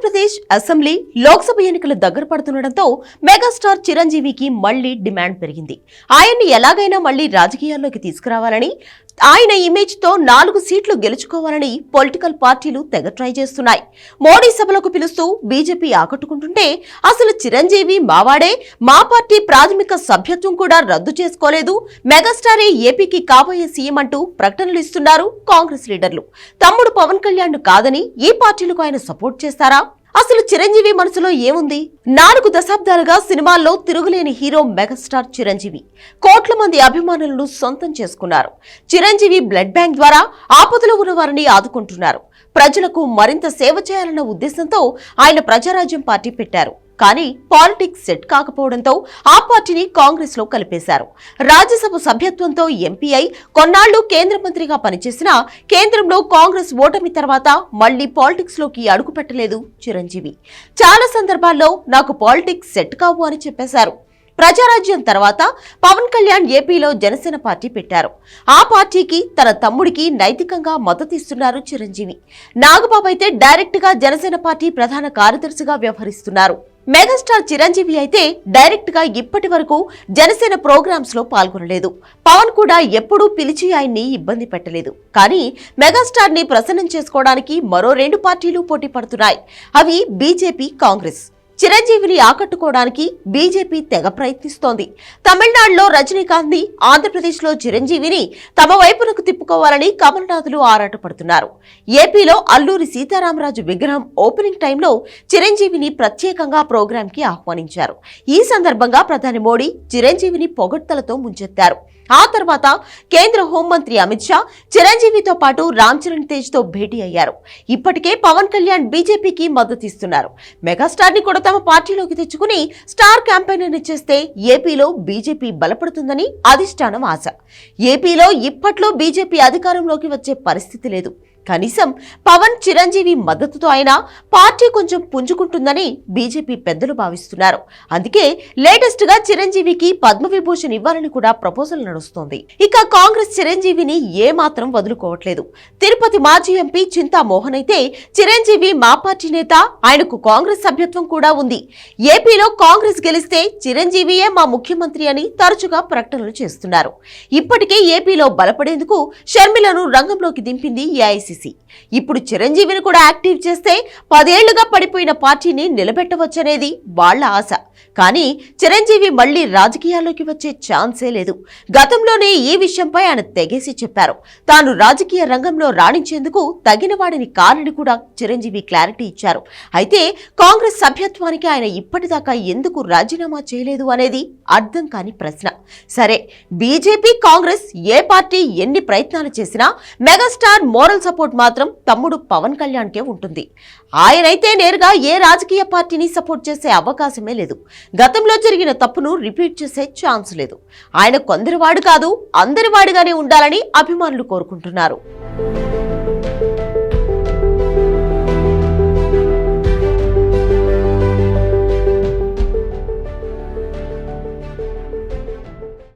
Andhra Pradesh assembly Lok Sabha ఎన్నికలు దగ్గర పడుతుండటంతో megastar చిరంజీవికి మళ్ళీ డిమాండ్ పెరిగింది. ఆయన్ని ఎలాగైనా మళ్ళీ రాజకీయాల్లోకి తీసుకురావాలని ఆయన ఇమేజ్తో నాలుగు సీట్లు గెలుచుకోవాలని పొలిటికల్ పార్టీలు తెగ ట్రై చేస్తున్నాయి. మోడీ సభలకు పిలుస్తూ బీజేపీ ఆకట్టుకుంటుంటే అసలు చిరంజీవి మావాడే మా పార్టీ ప్రాథమిక సభ్యత్వం కూడా రద్దు చేసుకోలేదు మెగాస్టారే ఏపీకి కాబోయే సీఎం అంటూ ప్రకటనలు ఇస్తున్నారు కాంగ్రెస్ లీడర్లు. తమ్ముడు పవన్ కళ్యాణ్ కాదని ఈ పార్టీలకు ఆయన సపోర్ట్ చేస్తారా? అసలు చిరంజీవి మనసులో ఏముంది? నాలుగు దశాబ్దాలుగా సినిమాల్లో తిరుగులేని హీరో మెగాస్టార్ చిరంజీవి. కోట్ల మంది అభిమానులను సొంతం చేసుకున్నారు. చిరంజీవి బ్లడ్ బ్యాంక్ ద్వారా ఆపదలో ఉన్న వారిని ఆదుకుంటున్నారు. ప్రజలకు మరింత సేవ చేయాలన్న ఉద్దేశంతో ఆయన ప్రజారాజ్యం పార్టీ పెట్టారు. కానీ పాలిటిక్స్ సెట్ కాకపోవడంతో ఆ పార్టీని కాంగ్రెస్లో కలిపేశారు. రాజ్యసభ సభ్యత్వంతో ఎంపీ అయి కొన్నాళ్ళు కేంద్ర మంత్రిగా పనిచేసిన కేంద్రంలో కాంగ్రెస్ ఓటమి తర్వాత మళ్ళీ పాలిటిక్స్లోకి అడుగు పెట్టలేదు చిరంజీవి. చాలా సందర్భాల్లో నాకు పాలిటిక్స్ సెట్ కావు అని చెప్పేశారు. ప్రజారాజ్యం తర్వాత పవన్ కళ్యాణ్ ఏపీలో జనసేన పార్టీ పెట్టారు. ఆ పార్టీకి తన తమ్ముడికి నైతికంగా మద్దతిస్తున్నారు చిరంజీవి. నాగబాబు అయితే డైరెక్ట్గా జనసేన పార్టీ ప్రధాన కార్యదర్శిగా వ్యవహరిస్తున్నారు. మెగాస్టార్ చిరంజీవి అయితే డైరెక్ట్గా ఇప్పటి వరకు జనసేన ప్రోగ్రామ్స్లో పాల్గొనలేదు. పవన్ కూడా ఎప్పుడూ పిలిచి ఆయన్ని ఇబ్బంది పెట్టలేదు. కానీ మెగాస్టార్ని ప్రసన్నం చేసుకోవడానికి మరో రెండు పార్టీలు పోటీ పడుతున్నాయి. అవి బీజేపీ కాంగ్రెస్. చిరంజీవిని ఆకట్టుకోవడానికి బీజేపీ తెగ ప్రయత్నిస్తోంది. తమిళనాడులో రజనీకాంత్ ఆంధ్రప్రదేశ్లో చిరంజీవిని తమ వైపునకు తిప్పుకోవాలని కమల్నాథులు ఆరాటపడుతున్నారు. ఏపీలో అల్లూరి సీతారామరాజు విగ్రహం ఓపెనింగ్ టైంలో చిరంజీవిని ప్రత్యేకంగా ప్రోగ్రాం కి ఆహ్వానించారు. ఈ సందర్భంగా ప్రధాని మోడీ చిరంజీవిని పొగడ్తలతో ముంచెత్తారు. ఆ తర్వాత కేంద్ర హోంమంత్రి అమిత్ షా చిరంజీవితో పాటు రామ్ చరణ్ తేజ్తో భేటీ అయ్యారు. ఇప్పటికే పవన్ కళ్యాణ్ బీజేపీకి మద్దతిస్తున్నారు మెగాస్టార్ని కూడా తమ పార్టీలోకి తెచ్చుకుని స్టార్ క్యాంపెయిన్ చేస్తే ఏపీలో బీజేపీ బలపడుతుందని అధిష్టానం ఆశ. ఏపీలో ఇప్పట్లో బీజేపీ అధికారంలోకి వచ్చే పరిస్థితి లేదు. కనీసం పవన్ చిరంజీవి మద్దతుతో అయినా పార్టీ కొంచెం పుంజుకుంటుందని బీజేపీ పెద్దలు భావిస్తున్నారు. అందుకే లేటెస్ట్గా చిరంజీవికి పద్మవిభూషణ్ ఇవ్వాలని కూడా ప్రపోజల్ నడుస్తోంది. ఇక కాంగ్రెస్ చిరంజీవిని ఏ మాత్రం వదులుకోవట్లేదు. తిరుపతి మాజీ ఎంపీ చింతామోహన్ అయితే చిరంజీవి మా పార్టీ నేత ఆయనకు కాంగ్రెస్ సభ్యత్వం కూడా ఉంది. ఏపీలో కాంగ్రెస్ గెలిస్తే చిరంజీవియే మా ముఖ్యమంత్రి అని తరచుగా ప్రకటనలు చేస్తున్నారు. ఇప్పటికే ఏపీలో బలపడేందుకు షర్మిలను రంగంలోకి దింపింది sí, sí. ఇప్పుడు చిరంజీవిని కూడా యాక్టివ్ చేస్తే పదేళ్ళుగా పడిపోయిన పార్టీని నిలబెట్టవచ్చనేది వాళ్ళ ఆశ. కానీ చిరంజీవి మళ్ళీ రాజకీయాల్లోకి వచ్చే ఛాన్సే లేదు. గతంలోనే ఈ విషయంపై ఆయన తెగేసి చెప్పారు. తాను రాజకీయ రంగంలో రాణించేందుకు తగిన వాడిని కారణి కూడా చిరంజీవి క్లారిటీ ఇచ్చారు. అయితే కాంగ్రెస్ సభ్యత్వానికి ఆయన ఇప్పటిదాకా ఎందుకు రాజీనామా చేయలేదు అనేది అర్థం కాని ప్రశ్న. సరే బీజేపీ కాంగ్రెస్ ఏ పార్టీ ఎన్ని ప్రయత్నాలు చేసినా మెగాస్టార్ మోరల్ సపోర్ట్ మాత్రం మాత్రం తమ్ముడు పవన్ కళ్యాణ్కే ఉంటుంది. ఆయనైతే నేరుగా ఏ రాజకీయ పార్టీని సపోర్ట్ చేసే అవకాశమే లేదు. గతంలో జరిగిన తప్పును రిపీట్ చేసే ఛాన్స్ లేదు. ఆయన కొందరివాడు కాదు అందరివాడిగానే ఉండాలని అభిమానులు కోరుకుంటున్నారు.